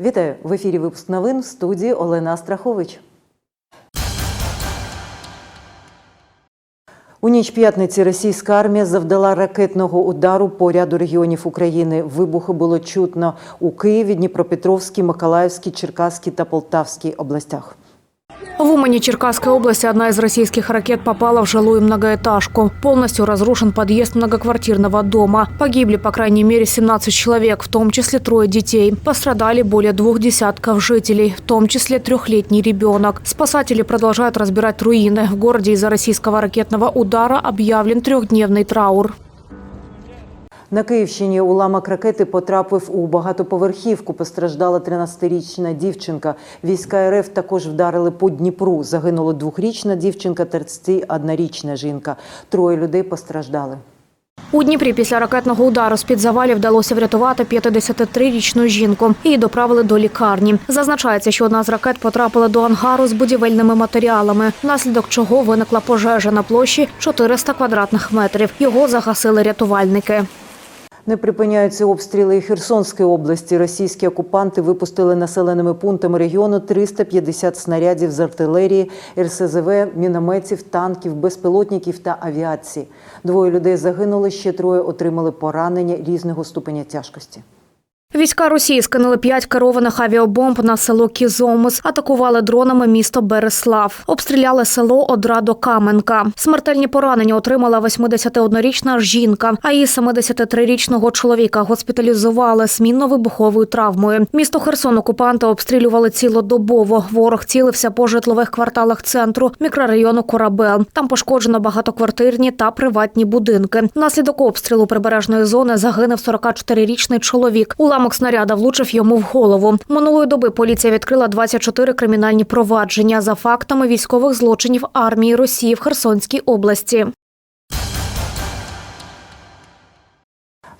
Вітаю в ефірі. Випуск новин в студії Олена Страхович. У ніч п'ятниці російська армія завдала ракетного удару по ряду регіонів України. Вибухи було чутно у Києві, Дніпропетровській, Миколаївській, Черкаській та Полтавській областях. В Умане Черкасской области одна из российских ракет попала в жилую многоэтажку. Полностью разрушен подъезд многоквартирного дома. Погибли, по крайней мере, 17 человек, в том числе трое детей. Пострадали более двух десятков жителей, в том числе трехлетний ребенок. Спасатели продолжают разбирать руины. В городе из-за российского ракетного удара объявлен трехдневный траур. На Київщині уламок ракети потрапив у багатоповерхівку. Постраждала 13-річна дівчинка. Війська РФ також вдарили по Дніпру. Загинула двохрічна дівчинка та 31-річна жінка. Троє людей постраждали. У Дніпрі після ракетного удару з-під завалів вдалося врятувати 53-річну жінку. Її доправили до лікарні. Зазначається, що одна з ракет потрапила до ангару з будівельними матеріалами, внаслідок чого виникла пожежа на площі 400 квадратних метрів. Його загасили рятувальники. Не припиняються обстріли Херсонської області. Російські окупанти випустили населеними пунктами регіону 350 снарядів з артилерії, РСЗВ, мінометів, танків, безпілотників та авіації. Двоє людей загинули, ще троє отримали поранення різного ступеня тяжкості. Війська Росії скинули п'ять керованих авіабомб на село Кізомис, атакували дронами місто Береслав, обстріляли село Одрадо-Каменка. Смертельні поранення отримала 81-річна жінка, а її 73-річного чоловіка госпіталізували з мінно-вибуховою травмою. Місто Херсон окупанти обстрілювали цілодобово. Ворог цілився по житлових кварталах центру мікрорайону Корабел. Там пошкоджено багатоквартирні та приватні будинки. Внаслідок обстрілу прибережної зони загинув 44-річний чоловік. Уламок снаряда влучив йому в голову. Минулої доби поліція відкрила 24 кримінальні провадження за фактами військових злочинів армії Росії в Херсонській області.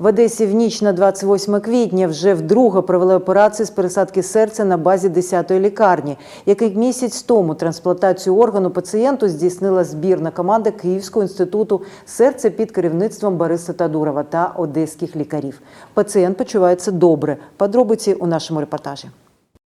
В Одесі в ніч на 28 квітня вже вдруге провели операцію з пересадки серця на базі 10-ї лікарні. Який місяць тому трансплантацію органу пацієнту здійснила збірна команда Київського інституту серця під керівництвом Бориса Тадурова та одеських лікарів. Пацієнт почувається добре. Подробиці у нашому репортажі.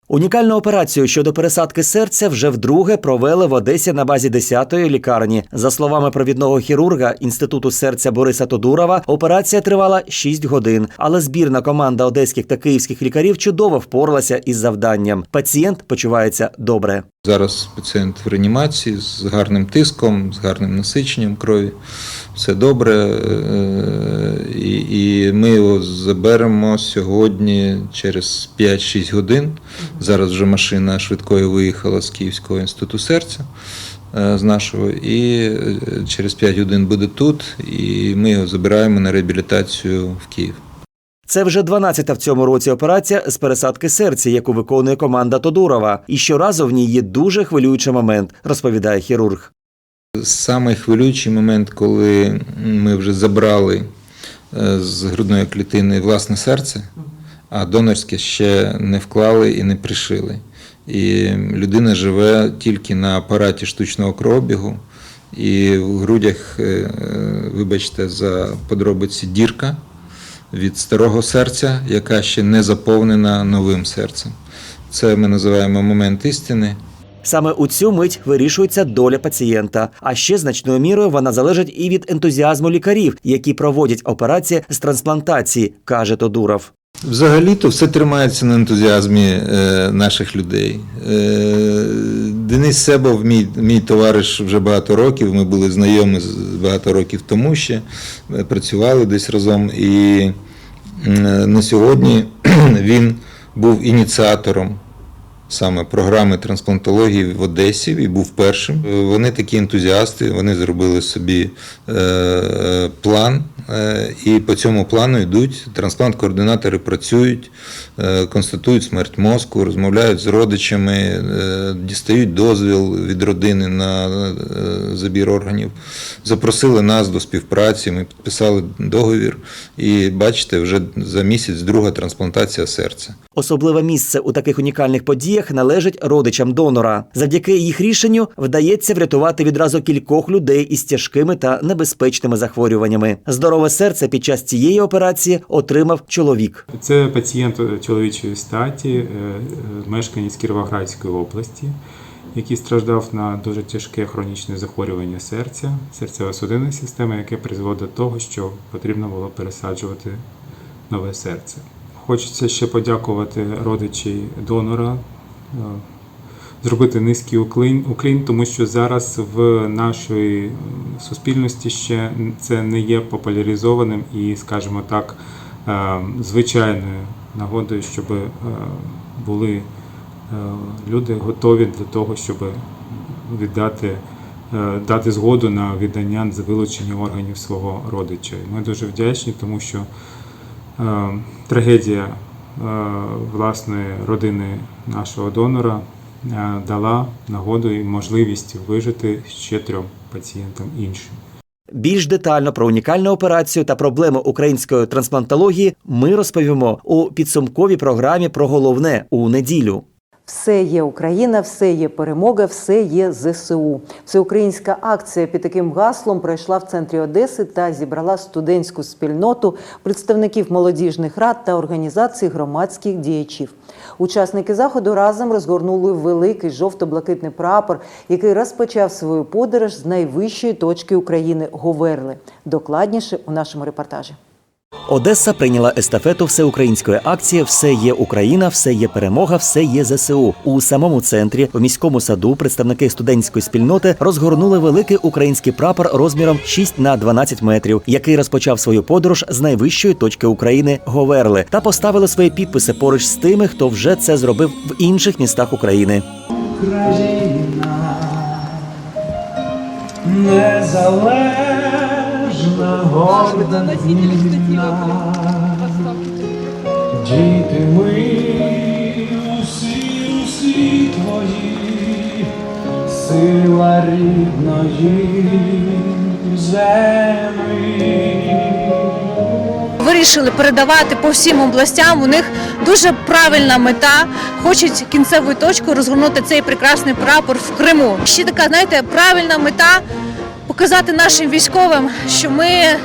Унікальну операцію щодо пересадки серця вже вдруге провели в Одесі на базі 10-ї лікарні. За словами провідного хірурга інституту серця Бориса Тодурова, операція тривала 6 годин. Але збірна команда одеських та київських лікарів чудово впоралася із завданням. Пацієнт почувається добре. Зараз пацієнт в реанімації з гарним тиском, з гарним насиченням крові. Все добре. е, І, і ми його заберемо сьогодні через 5-6 годин. Зараз вже машина швидкої виїхала з Київського інституту серця е, з нашого, і е, через 5 годин буде тут, і ми його забираємо на реабілітацію в Київ. Це вже 12-та в цьому році операція з пересадки серця, яку виконує команда Тодурова. І щоразу в ній є дуже хвилюючий момент, розповідає хірург. Самий хвилюючий момент, коли ми вже забрали е, з грудної клітини власне серце, а донорське ще не вклали і не пришили. І людина живе тільки на апараті штучного кровообігу, і в грудях, е, вибачте, за подробиці дірка від старого серця, яка ще не заповнена новим серцем. Це ми називаємо момент істини. Саме у цю мить вирішується доля пацієнта. А ще значною мірою вона залежить і від ентузіазму лікарів, які проводять операції з трансплантації, каже Тодуров. Взагалі-то все тримається на ентузіазмі е, наших людей. Е, Денис Себов, мій, мій товариш вже багато років. Ми були знайомі з- багато років тому ще, е, працювали десь разом. І на сьогодні він був ініціатором саме програми трансплантології в Одесі і був першим. Е, Вони такі ентузіасти, вони зробили собі е, план, е, і по цьому плану йдуть. Трансплант-координатори працюють, констатують смерть мозку, розмовляють з родичами, дістають дозвіл від родини на забір органів. Запросили нас до співпраці, ми підписали договір, і бачите, вже за місяць друга трансплантація серця. Особливе місце у таких унікальних подіях патологіях належать родичам донора. Завдяки їх рішенню вдається врятувати відразу кількох людей із тяжкими та небезпечними захворюваннями. Здорове серце під час цієї операції отримав чоловік. Це пацієнт чоловічої статі, е, е, мешканець Кіровоградської області, який страждав на дуже тяжке хронічне захворювання серця, серцево-судинної системи, яке призвело до того, що потрібно було пересаджувати нове серце. Хочеться ще подякувати родичі донора, зробити низький уклін, уклін, тому що зараз в нашій суспільності ще це не є популяризованим і, скажімо так, е, звичайною нагодою, щоб е, були е, люди готові для того, щоб віддати. Дати згоду на віддання з вилучення органів свого родича. Ми дуже вдячні, тому що е, трагедія е, власної родини нашого донора е, дала нагоду і можливість вижити ще трьом пацієнтам іншим. Більш детально про унікальну операцію та проблеми української трансплантології ми розповімо у підсумковій програмі про головне у неділю. Все є Україна, все є перемога, все є ЗСУ. Всеукраїнська акція під таким гаслом пройшла в центрі Одеси та зібрала студентську спільноту, представників молодіжних рад та організацій громадських діячів. Учасники заходу разом розгорнули великий жовто-блакитний прапор, який розпочав свою подорож з найвищої точки України Говерли. Докладніше у нашому репортажі. Одеса прийняла естафету всеукраїнської акції Все є Україна, все є перемога, все є ЗСУ. У самому центрі у міському саду представники студентської спільноти розгорнули великий український прапор розміром 6 на 12 метрів, який розпочав свою подорож з найвищої точки України Говерли, та поставили свої підписи поруч з тими, хто вже це зробив в інших містах України. Україна незалежна горда вільна. Діти ми усі, усі твої, сила рідної землі. вирішили передавати по всім областям. У них дуже правильна мета. Хочуть кінцевою точкою розгорнути цей прекрасний прапор в Криму. Ще така, знаєте, правильна мета показати нашим військовим, що ми. е,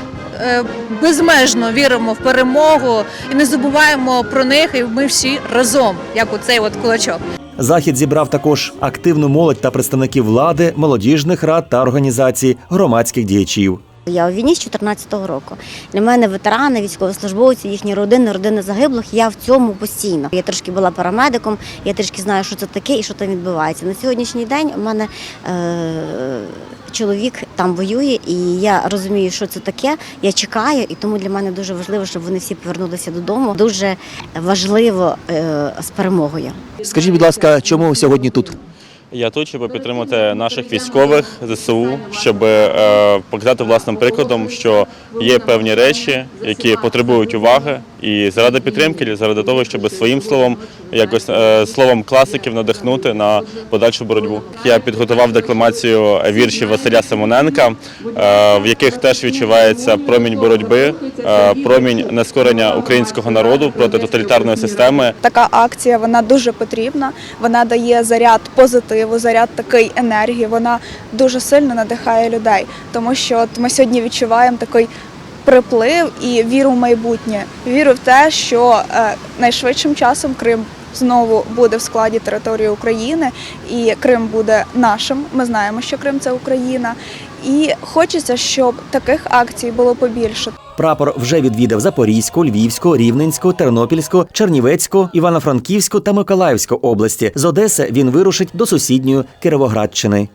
Безмежно віримо в перемогу і не забуваємо про них, і ми всі разом, як оцей от кулачок. Захід зібрав також активну молодь та представників влади, молодіжних рад та організацій, громадських діячів. Я у війні з 14-го року. Для мене ветерани, військовослужбовці, їхні родини, родини загиблих. Я в цьому постійно. Я трошки була парамедиком, я трішки знаю, що це таке і що там відбувається. На сьогоднішній день у мене е- чоловік там воює, і я розумію, що це таке. Я чекаю, і тому для мене дуже важливо, щоб вони всі повернулися додому. Дуже важливо е- з перемогою. Скажіть, будь ласка, чому ви сьогодні тут? Я тут, щоб підтримати наших військових ЗСУ, щоб е, показати власним прикладом, що є певні речі, які потребують уваги, і заради підтримки, заради того, щоб своїм словом, якось е, словом класиків надихнути на подальшу боротьбу. Я підготував декламацію віршів Василя Симоненка, е, в яких теж відчувається промінь боротьби, е, промінь нескорення українського народу проти тоталітарної системи. така акція вона дуже потрібна. Вона дає заряд позитиву, заряд такої енергії. Вона дуже сильно надихає людей, тому що от ми сьогодні відчуваємо такий приплив і віру в майбутнє. Віру в те, що е, найшвидшим часом Крим. Знову буде в складі території України, і Крим буде нашим. Ми знаємо, що Крим це Україна, і хочеться, щоб таких акцій було побільше. Прапор вже відвідав Запорізьку, Львівську, Рівненську, Тернопільську, Чернівецьку, Івано-Франківську та Миколаївську області. З Одеси він вирушить до сусідньої Кировоградщини.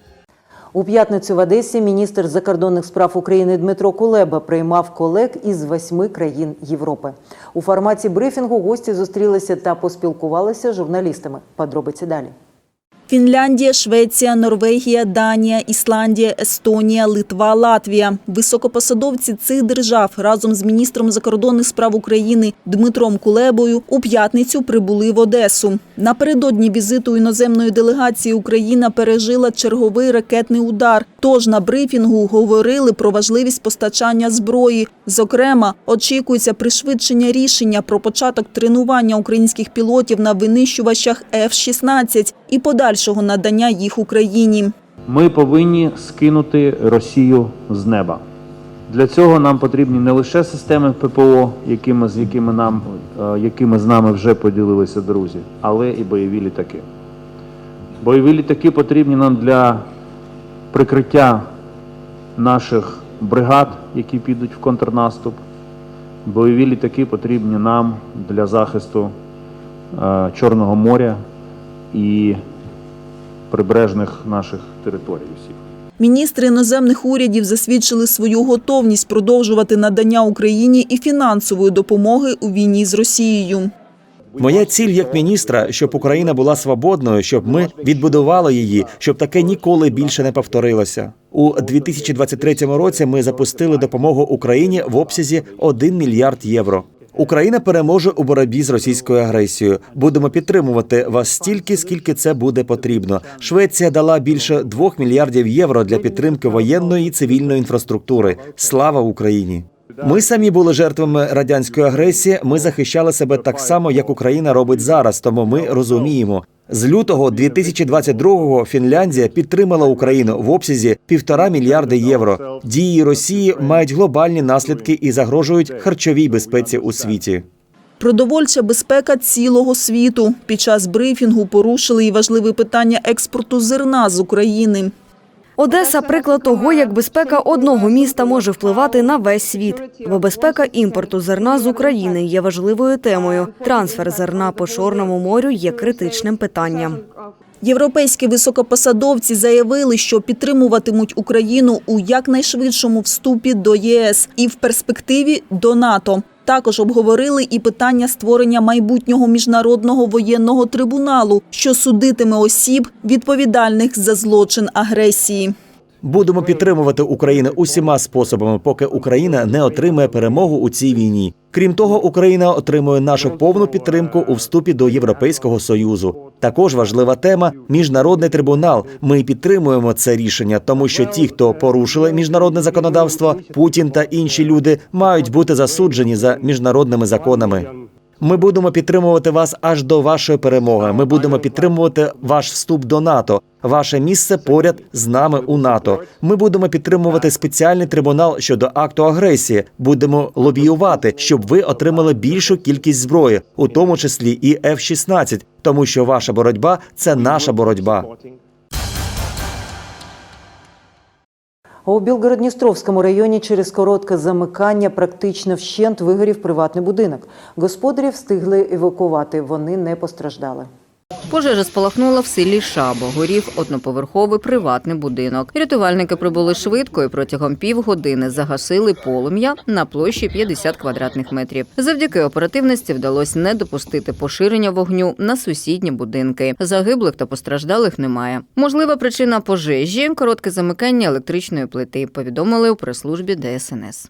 У п'ятницю в Одесі міністр закордонних справ України Дмитро Кулеба приймав колег із восьми країн Європи. У форматі брифінгу гості зустрілися та поспілкувалися з журналістами. Подробиці далі. Фінляндія, Швеція, Норвегія, Данія, Ісландія, Естонія, Литва, Латвія. Високопосадовці цих держав разом з міністром закордонних справ України Дмитром Кулебою у п'ятницю прибули в Одесу. Напередодні візиту іноземної делегації Україна пережила черговий ракетний удар. Тож на брифінгу говорили про важливість постачання зброї. Зокрема, очікується пришвидшення рішення про початок тренування українських пілотів на винищувачах F-16 і подальшого надання їх Україні. Ми повинні скинути Росію з неба. Для цього нам потрібні не лише системи ППО, якими, з якими, нам, е, якими з нами вже поділилися друзі, але і бойові літаки. Бойові літаки потрібні нам для прикриття наших бригад, які підуть в контрнаступ. Бойові літаки потрібні нам для захисту е, Чорного моря і прибережних наших територій усіх. Міністри іноземних урядів засвідчили свою готовність продовжувати надання Україні і фінансової допомоги у війні з Росією. Моя ціль як міністра, щоб Україна була свободною, щоб ми відбудували її, щоб таке ніколи більше не повторилося. У 2023 році ми запустили допомогу Україні в обсязі 1 мільярд євро. Україна переможе у боротьбі з російською агресією. Будемо підтримувати вас стільки, скільки це буде потрібно. Швеція дала більше 2 мільярдів євро для підтримки воєнної і цивільної інфраструктури. Слава Україні! Ми самі були жертвами радянської агресії. Ми захищали себе так само, як Україна робить зараз. Тому ми розуміємо. З лютого 2022-го Фінляндія підтримала Україну в обсязі півтора мільярди євро. Дії Росії мають глобальні наслідки і загрожують харчовій безпеці у світі. Продовольча безпека цілого світу. Під час брифінгу порушили і важливе питання експорту зерна з України. Одеса приклад того, як безпека одного міста може впливати на весь світ. Бо безпека імпорту зерна з України є важливою темою. Трансфер зерна по Чорному морю є критичним питанням. Європейські високопосадовці заявили, що підтримуватимуть Україну у якнайшвидшому вступі до ЄС і в перспективі до НАТО. Також обговорили і питання створення майбутнього міжнародного воєнного трибуналу, що судитиме осіб, відповідальних за злочин агресії. Будемо підтримувати Україну усіма способами, поки Україна не отримає перемогу у цій війні. Крім того, Україна отримує нашу повну підтримку у вступі до Європейського союзу. Також важлива тема міжнародний трибунал. Ми підтримуємо це рішення, тому що ті, хто порушили міжнародне законодавство, Путін та інші люди мають бути засуджені за міжнародними законами. Ми будемо підтримувати вас аж до вашої перемоги. Ми будемо підтримувати ваш вступ до НАТО. Ваше місце поряд з нами у НАТО. Ми будемо підтримувати спеціальний трибунал щодо акту агресії. Будемо лобіювати, щоб ви отримали більшу кількість зброї, у тому числі і F-16, тому що ваша боротьба це наша боротьба. А У Білгород-Дністровському районі через коротке замикання практично вщент вигорів приватний будинок. Господарів встигли евакувати. Вони не постраждали. Пожежа спалахнула в селі Шабо. Горів одноповерховий приватний будинок. Рятувальники прибули швидко і протягом півгодини загасили полум'я на площі 50 квадратних метрів. Завдяки оперативності вдалося не допустити поширення вогню на сусідні будинки. Загиблих та постраждалих немає. Можлива причина пожежі коротке замикання електричної плити. Повідомили у прес-службі ДСНС.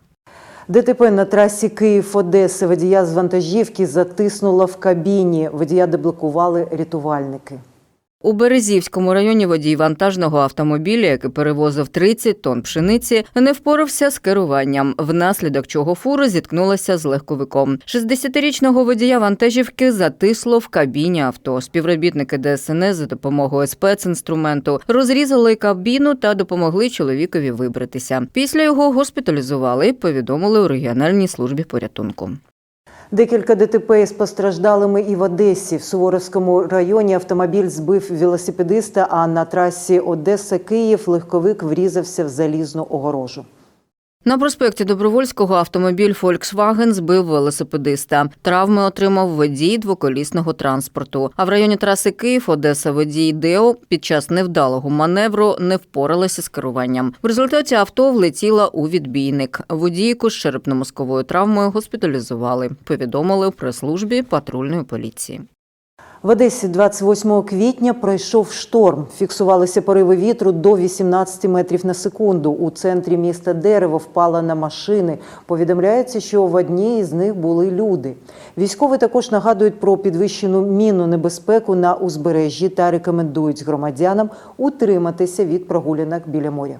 ДТП на трасі Київ-Одеси водія з вантажівки затиснула в кабіні. Водія деблокували рятувальники. У Березівському районі водій вантажного автомобіля, який перевозив 30 тонн пшениці, не впорався з керуванням, внаслідок чого фура зіткнулася з легковиком. 60-річного водія вантажівки затисло в кабіні авто. Співробітники ДСНС за допомогою спецінструменту розрізали кабіну та допомогли чоловікові вибратися. Після його госпіталізували повідомили у регіональній службі порятунку. Декілька ДТП із постраждалими і в Одесі. В Суворовському районі автомобіль збив велосипедиста, а на трасі Одеса-Київ легковик врізався в залізну огорожу. На проспекті Добровольського автомобіль Volkswagen збив велосипедиста. Травми отримав водій двоколісного транспорту. А в районі траси Київ Одеса водій Део під час невдалого маневру не впоралася з керуванням. В результаті авто влетіла у відбійник. Водійку з черепно-мозковою травмою госпіталізували. Повідомили в прес-службі патрульної поліції. В Одесі 28 квітня пройшов шторм. Фіксувалися пориви вітру до 18 метрів на секунду. У центрі міста дерево впало на машини. Повідомляється, що в одній із них були люди. Військові також нагадують про підвищену мінну небезпеку на узбережжі та рекомендують громадянам утриматися від прогулянок біля моря.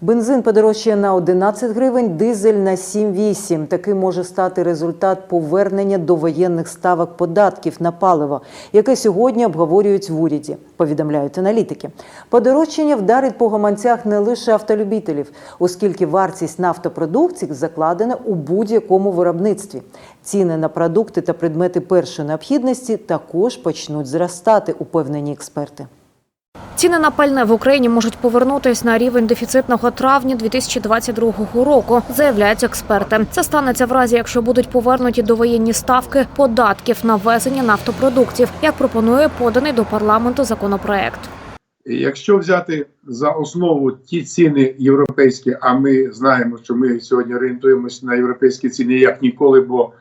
Бензин подорожчає на 11 гривень, дизель на 7,8. Таким може стати результат повернення до воєнних ставок податків на паливо, яке сьогодні обговорюють в уряді, повідомляють аналітики. Подорожчання вдарить по гаманцях не лише автолюбителів, оскільки вартість нафтопродуктів закладена у будь-якому виробництві. Ціни на продукти та предмети першої необхідності також почнуть зростати, упевнені експерти. Ціни на пальне в Україні можуть повернутись на рівень дефіцитного травня 2022 року, заявляють експерти. Це станеться в разі, якщо будуть повернуті довоєнні ставки податків на ввезення нафтопродуктів, як пропонує поданий до парламенту законопроект. Якщо взяти за основу ті ціни європейські, а ми знаємо, що ми сьогодні орієнтуємося на європейські ціни як ніколи, бо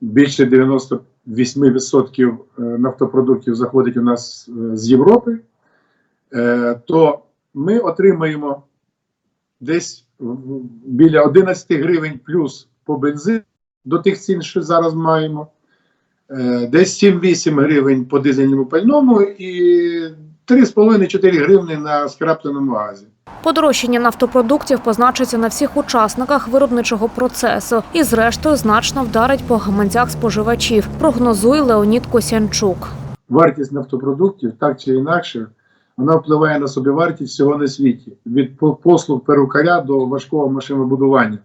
більше 98% нафтопродуктів заходить у нас е, з Європи, е, то ми отримаємо десь біля 11 гривень плюс по бензину до тих цін, що зараз маємо. Е, Десь 7-8 гривень по дизельному пальному і 3,5-4 гривні на скрапленому газі. Подорожчання нафтопродуктів позначиться на всіх учасниках виробничого процесу і, зрештою, значно вдарить по гаманцях споживачів. Прогнозує Леонід Косянчук. Вартість нафтопродуктів так чи інакше вона впливає на собівартість всього на світі від по- послуг перукаря до важкого машинобудування.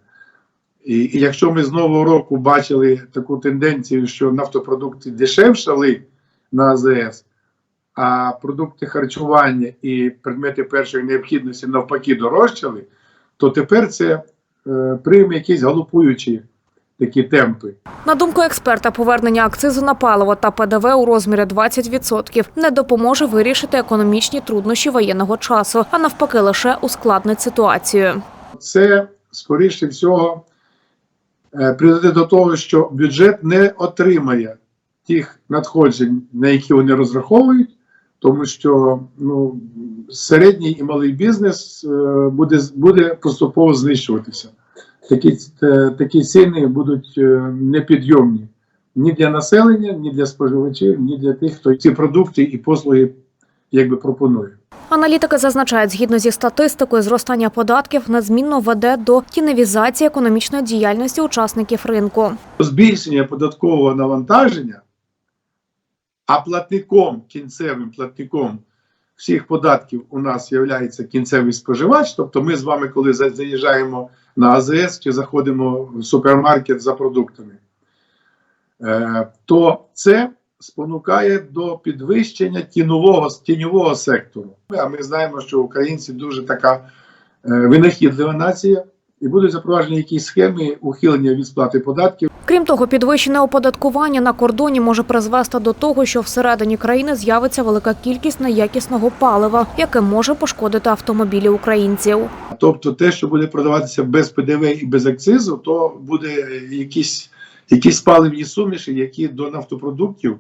І, і якщо ми з нового року бачили таку тенденцію, що нафтопродукти дешевшали на АЗС, а продукти харчування і предмети першої необхідності навпаки дорожчали, то тепер це е, прийме якісь галопуючі такі темпи. На думку експерта, повернення акцизу на паливо та ПДВ у розмірі 20% не допоможе вирішити економічні труднощі воєнного часу, а навпаки, лише ускладнить ситуацію. це скоріше всього е, приведе до того, що бюджет не отримає тих надходжень, на які вони розраховують, тому що ну, середній і малий бізнес е, буде, буде поступово знищуватися. Такі, е, такі ціни будуть е, непідйомні ні для населення, ні для споживачів, ні для тих, хто ці продукти і послуги якби пропонує. Аналітики зазначають, згідно зі статистикою, зростання податків незмінно веде до тіневізації економічної діяльності учасників ринку. збільшення податкового навантаження, а платником, кінцевим платником всіх податків у нас є кінцевий споживач. Тобто ми з вами, коли заїжджаємо на АЗС чи заходимо в супермаркет за продуктами, е, то це спонукає до підвищення тіньового, тіньового сектору. А ми знаємо, що українці дуже така е, винахідлива нація, і будуть запроваджені якісь схеми ухилення від сплати податків. Крім того, підвищене оподаткування на кордоні може призвести до того, що всередині країни з'явиться велика кількість неякісного палива, яке може пошкодити автомобілі українців. Тобто, те, що буде продаватися без ПДВ і без акцизу, то буде якісь, якісь паливні суміші, які до нафтопродуктів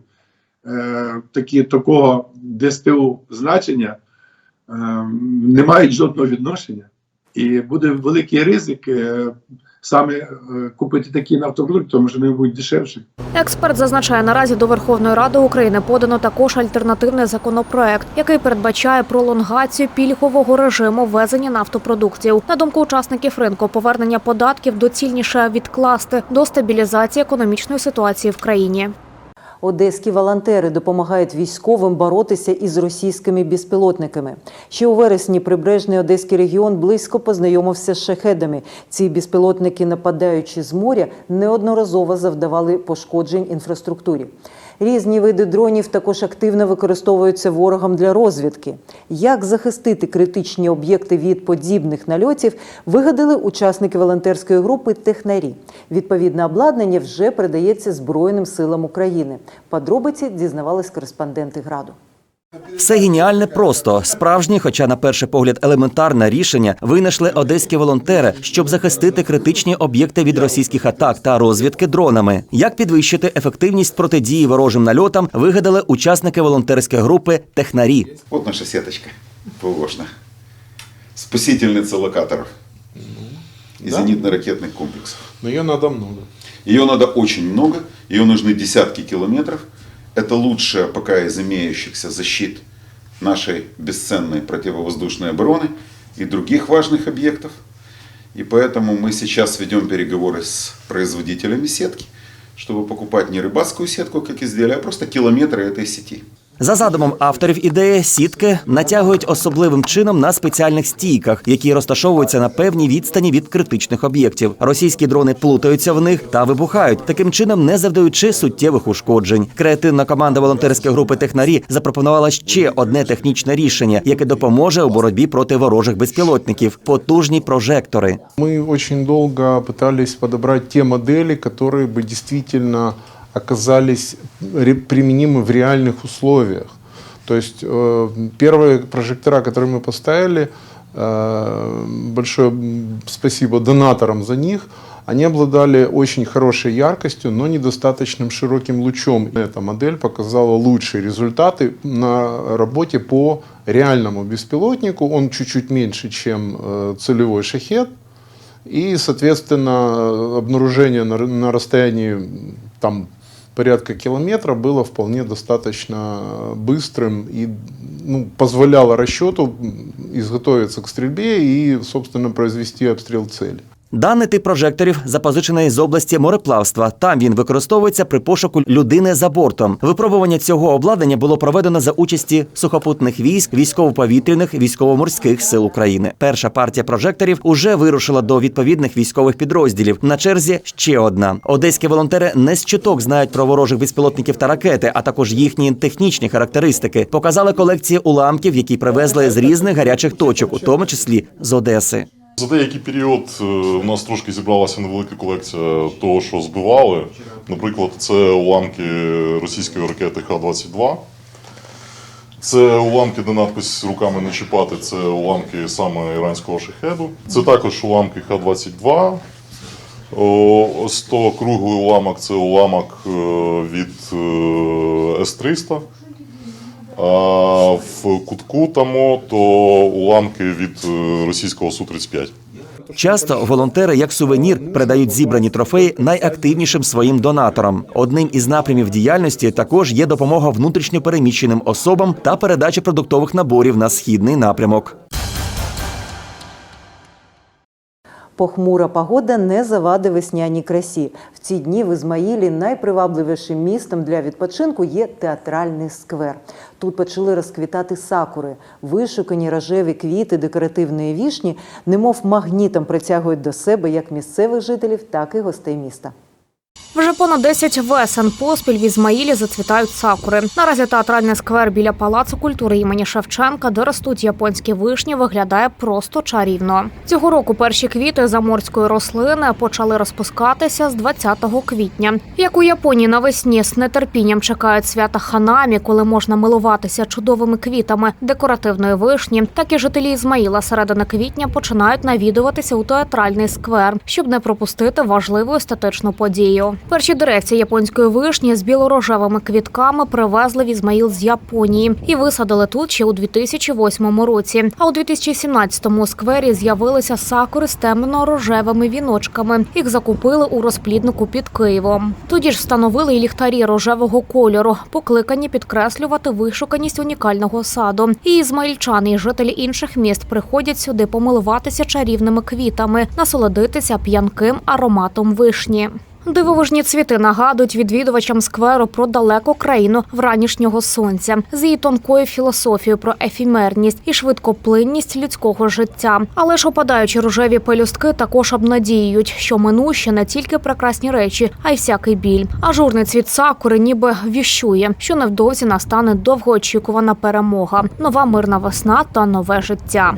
е, такі, такого ДСТУ значення е, не мають жодного відношення. І буде великий ризик е, саме е, купити такі нафтопродукти, тому що вони будуть дешевші. Експерт зазначає, наразі до Верховної Ради України подано також альтернативний законопроект, який передбачає пролонгацію пільгового режиму ввезення нафтопродуктів. На думку учасників ринку, повернення податків доцільніше відкласти до стабілізації економічної ситуації в країні. Одеські волонтери допомагають військовим боротися із російськими безпілотниками. Ще у вересні прибережний одеський регіон близько познайомився з шахедами. Ці безпілотники, нападаючи з моря, неодноразово завдавали пошкоджень інфраструктурі. Різні види дронів також активно використовуються ворогом для розвідки. Як захистити критичні об'єкти від подібних нальотів, вигадали учасники волонтерської групи Технарі. Відповідне обладнання вже передається Збройним силам України. Подробиці дізнавались кореспонденти граду. Все геніальне просто справжнє, хоча на перший погляд елементарне рішення винайшли одеські волонтери, щоб захистити критичні об'єкти від російських атак та розвідки дронами. Як підвищити ефективність протидії ворожим нальотам, вигадали учасники волонтерської групи Технарі. Вот наша сеточка ПВОшна. Спасительница локаторов и Да? зенитно-ракетных комплексов. Но ее надо много. Ее надо очень много, ее нужны десятки километров. Это лучшая пока из имеющихся защит нашей бесценной противовоздушной обороны и других важных объектов. И поэтому мы сейчас ведем переговоры с производителями сетки, чтобы покупать не рыбацкую сетку как изделие, а просто километры этой сети. За задумом авторів ідеї, сітки натягують особливим чином на спеціальних стійках, які розташовуються на певній відстані від критичних об'єктів. Російські дрони плутаються в них та вибухають, таким чином не завдаючи суттєвих ушкоджень. Креативна команда волонтерської групи Технарі запропонувала ще одне технічне рішення, яке допоможе у боротьбі проти ворожих безпілотників потужні прожектори. Мы очень долго пытались подобрать те модели, которые бы действительно оказались применимы в реальных условиях. То есть э, первые прожектора, которые мы поставили, э, большое спасибо донаторам за них, они обладали очень хорошей яркостью, но недостаточным широким лучом. Эта модель показала лучшие результаты на работе по реальному беспилотнику. Он чуть-чуть меньше, чем э, целевой шахет. И, соответственно, обнаружение на, на расстоянии там, порядка километра было вполне достаточно быстрым и ну, позволяло расчету изготовиться к стрельбе и, собственно, произвести обстрел цели. Даний тип прожекторів запозичений з області мореплавства. Там він використовується при пошуку людини за бортом. Випробування цього обладнання було проведено за участі сухопутних військ, військово-повітряних, військово-морських сил України. Перша партія прожекторів уже вирушила до відповідних військових підрозділів. На черзі ще одна. Одеські волонтери не з чуток знають про ворожих безпілотників та ракети, а також їхні технічні характеристики. Показали колекції уламків, які привезли з різних гарячих точок, у тому числі з Одеси. За деякий період е, у нас трошки зібралася невелика колекція того, що збивали. Наприклад, це уламки російської ракети Х-22. Це уламки, де надпис руками не чіпати, це уламки саме іранського шахеду. Це також уламки Х-22. Ось то круглий уламок це уламок е, від е, С-300. А в кутку тому то уламки від е, російського Су-35. Часто волонтери як сувенір передають зібрані трофеї найактивнішим своїм донаторам. Одним із напрямів діяльності також є допомога внутрішньо переміщеним особам та передача продуктових наборів на східний напрямок. Похмура погода не завади весняній красі. В ці дні в Ізмаїлі найпривабливішим містом для відпочинку є театральний сквер. Тут почали розквітати сакури. Вишукані рожеві квіти декоративної вішні, немов магнітом притягують до себе як місцевих жителів, так і гостей міста. Вже понад 10 весен поспіль в Ізмаїлі зацвітають сакури. Наразі театральний сквер біля палацу культури імені Шевченка, де ростуть японські вишні, виглядає просто чарівно. Цього року перші квіти заморської рослини почали розпускатися з 20 квітня. Як у Японії навесні з нетерпінням чекають свята ханамі, коли можна милуватися чудовими квітами декоративної вишні, так і жителі Ізмаїла середини квітня починають навідуватися у театральний сквер, щоб не пропустити важливу естетичну подію. Перші дирекції японської вишні з білорожевими квітками привезли в Ізмаїл з Японії і висадили тут ще у 2008 році. А у 2017-му у сквері з'явилися сакури з темно-рожевими віночками. Їх закупили у розпліднику під Києвом. Тоді ж встановили і ліхтарі рожевого кольору, покликані підкреслювати вишуканість унікального саду. І ізмаїльчани, і жителі інших міст приходять сюди помилуватися чарівними квітами, насолодитися п'янким ароматом вишні. Дивовижні цвіти нагадують відвідувачам скверу про далеку країну вранішнього сонця з її тонкою філософією про ефімерність і швидкоплинність людського життя. Але ж опадаючі рожеві пелюстки також обнадіюють, що минуще не тільки прекрасні речі, а й всякий біль. Ажурний цвіт сакури ніби віщує, що невдовзі настане довгоочікувана перемога, нова мирна весна та нове життя.